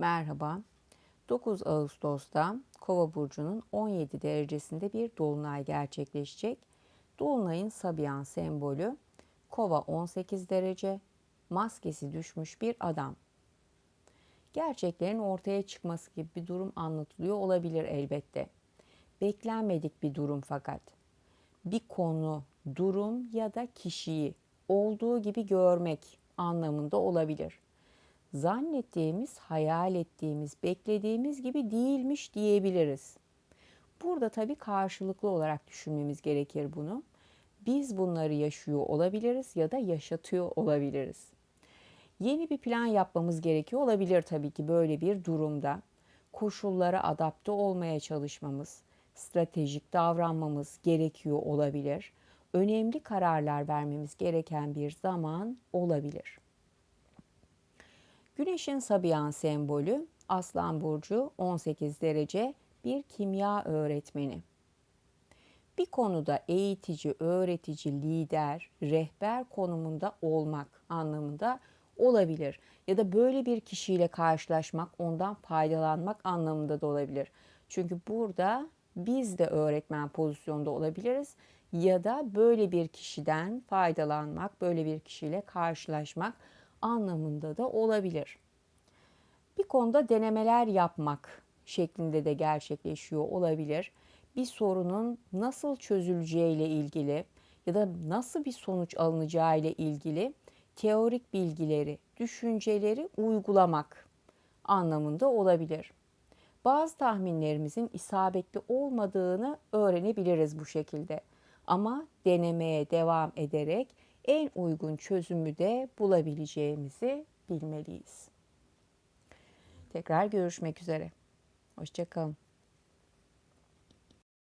Merhaba. 9 Ağustos'ta Kova burcunun 17 derecesinde bir dolunay gerçekleşecek. Dolunayın Sabian sembolü Kova 18 derece, maskesi düşmüş bir adam. Gerçeklerin ortaya çıkması gibi bir durum anlatılıyor olabilir elbette. Beklenmedik bir durum fakat. Bir konu, durum ya da kişiyi olduğu gibi görmek anlamında olabilir zannettiğimiz, hayal ettiğimiz, beklediğimiz gibi değilmiş diyebiliriz. Burada tabii karşılıklı olarak düşünmemiz gerekir bunu. Biz bunları yaşıyor olabiliriz ya da yaşatıyor olabiliriz. Yeni bir plan yapmamız gerekiyor olabilir tabii ki böyle bir durumda. Koşullara adapte olmaya çalışmamız, stratejik davranmamız gerekiyor olabilir. Önemli kararlar vermemiz gereken bir zaman olabilir. Güneşin Sabian sembolü Aslan Burcu 18 derece bir kimya öğretmeni. Bir konuda eğitici, öğretici, lider, rehber konumunda olmak anlamında olabilir. Ya da böyle bir kişiyle karşılaşmak, ondan faydalanmak anlamında da olabilir. Çünkü burada biz de öğretmen pozisyonda olabiliriz ya da böyle bir kişiden faydalanmak, böyle bir kişiyle karşılaşmak anlamında da olabilir. Bir konuda denemeler yapmak şeklinde de gerçekleşiyor olabilir. Bir sorunun nasıl çözüleceği ile ilgili ya da nasıl bir sonuç alınacağı ile ilgili teorik bilgileri, düşünceleri uygulamak anlamında olabilir. Bazı tahminlerimizin isabetli olmadığını öğrenebiliriz bu şekilde. Ama denemeye devam ederek en uygun çözümü de bulabileceğimizi bilmeliyiz. Tekrar görüşmek üzere. Hoşçakalın.